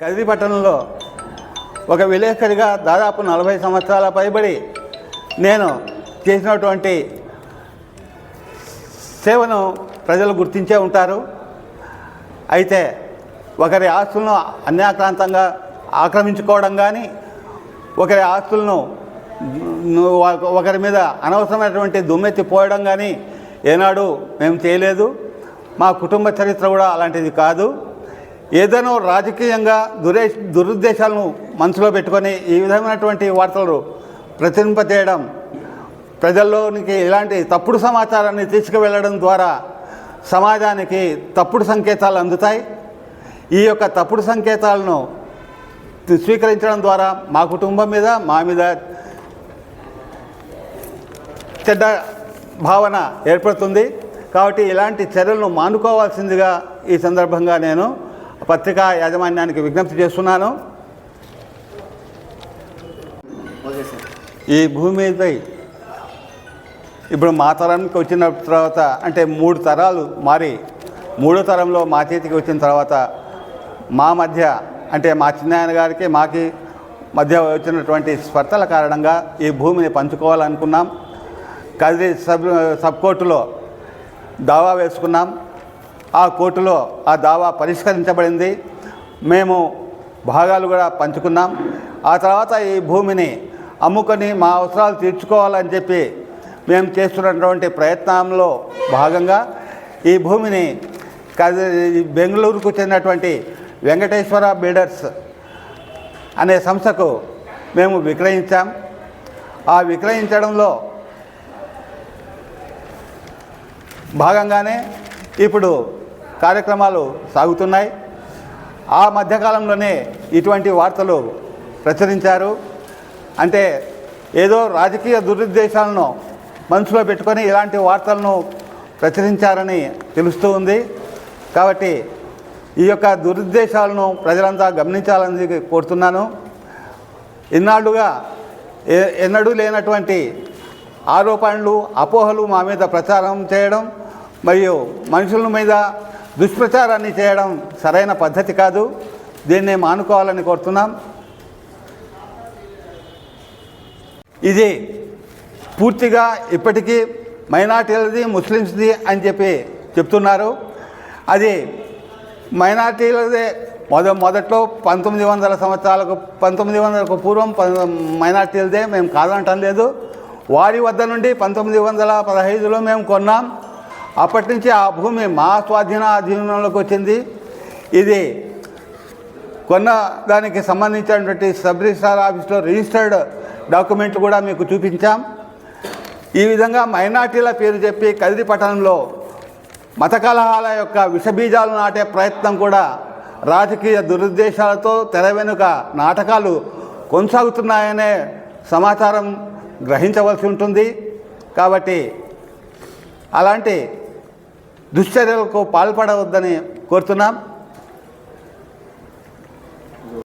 కదిరి పట్టణంలో ఒక విలేకరిగా దాదాపు నలభై సంవత్సరాల పైబడి నేను చేసినటువంటి సేవను ప్రజలు గుర్తించే ఉంటారు. అయితే ఒకరి ఆస్తులను అన్యాక్రాంతంగా ఆక్రమించుకోవడం కానీ ఒకరి ఆస్తులను ఒకరి మీద అనవసరమైనటువంటి దుమ్మెత్తి పోయడం కానీ ఏనాడు మేము చేయలేదు. మా కుటుంబ చరిత్ర కూడా అలాంటిది కాదు. ఏదైనా రాజకీయంగా దురే దురుద్దేశాలను మనసులో పెట్టుకొని ఈ విధమైనటువంటి వార్తలు ప్రతింపజేయడం ప్రజల్లోనికి ఇలాంటి తప్పుడు సమాచారాన్ని తీసుకువెళ్ళడం ద్వారా సమాజానికి తప్పుడు సంకేతాలు అందుతాయి. ఈ యొక్క తప్పుడు సంకేతాలను స్వీకరించడం ద్వారా మా కుటుంబం మీద మా మీద చెడ్డ భావన ఏర్పడుతుంది. కాబట్టి ఇలాంటి చర్యలను మానుకోవాల్సిందిగా ఈ సందర్భంగా నేను పత్రికా యాజమాన్యానికి విజ్ఞప్తి చేస్తున్నాను. ఈ భూమి ఈ భూమిపై ఇప్పుడు మా తరానికి వచ్చిన తర్వాత అంటే మూడు తరాలు మారి మూడో తరంలో మా చేతికి వచ్చిన తర్వాత మా మధ్య అంటే మా చిన్నాయన గారికి మాకి మధ్య వచ్చినటువంటి స్పర్ధల కారణంగా ఈ భూమిని పంచుకోవాలనుకున్నాం. కదిరి సబ్ సబ్ కోర్టులో దావా వేసుకున్నాం. ఆ కోర్టులో ఆ దావా పరిష్కరించబడింది. మేము భాగాలు కూడా పంచుకున్నాం. ఆ తర్వాత ఈ భూమిని అమ్ముకొని మా అవసరాలు తీర్చుకోవాలని చెప్పి మేము చేస్తున్నటువంటి ప్రయత్నంలో భాగంగా ఈ భూమిని బెంగళూరుకు చెందినటువంటి వెంకటేశ్వర బిల్డర్స్ అనే సంస్థకు మేము విక్రయించాం. ఆ విక్రయించడంలో భాగంగానే ఇప్పుడు కార్యక్రమాలు సాగుతున్నాయి. ఆ మధ్యకాలంలోనే ఇటువంటి వార్తలు ప్రచురించారు. అంటే ఏదో రాజకీయ దురుద్దేశాలను మనసులో పెట్టుకొని ఇలాంటి వార్తలను ప్రచురించారని తెలుస్తూ ఉంది. కాబట్టి ఈ యొక్క దురుద్దేశాలను ప్రజలంతా గమనించాలని కోరుతున్నాను. ఇన్నాళ్ళుగా ఎన్నడూ లేనటువంటి ఆరోపణలు అపోహలు మా మీద ప్రచారం చేయడం మరియు మనుషుల మీద దుష్ప్రచారాన్ని చేయడం సరైన పద్ధతి కాదు. దీన్ని మానుకోవాలని కోరుతున్నాం. ఇది పూర్తిగా ఇప్పటికీ మైనార్టీలది ముస్లిమ్స్ది అని చెప్పి చెప్తున్నారు. అది మైనార్టీలదే మొద మొదట్లో పంతొమ్మిది వందల సంవత్సరాలకు పంతొమ్మిది వందలకు పూర్వం ప- మైనార్టీలదే మేము కాదంటం లేదు వారి వద్ద నుండి పంతొమ్మిది వందల పదహైదులో మేము కొన్నాం. అప్పటి నుంచి ఆ భూమి మా స్వాధీన అధీనంలోకి వచ్చింది. ఇది కొన్న దానికి సంబంధించినటువంటి సబ్ రిజిస్ట్రార్ ఆఫీస్లో రిజిస్టర్డ్ డాక్యుమెంట్లు కూడా మీకు చూపించాం. ఈ విధంగా మైనార్టీల పేరు చెప్పి కదిరి పట్టణంలో మత కలహాల యొక్క విషబీజాలు నాటే ప్రయత్నం కూడా రాజకీయ దురుద్దేశాలతో తెర వెనుక నాటకాలు కొనసాగుతున్నాయనే సమాచారం గ్రహించవలసి ఉంటుంది. కాబట్టి అలాంటి దుశ్చర్యలకు పాల్పడవద్దని కోరుతున్నాం.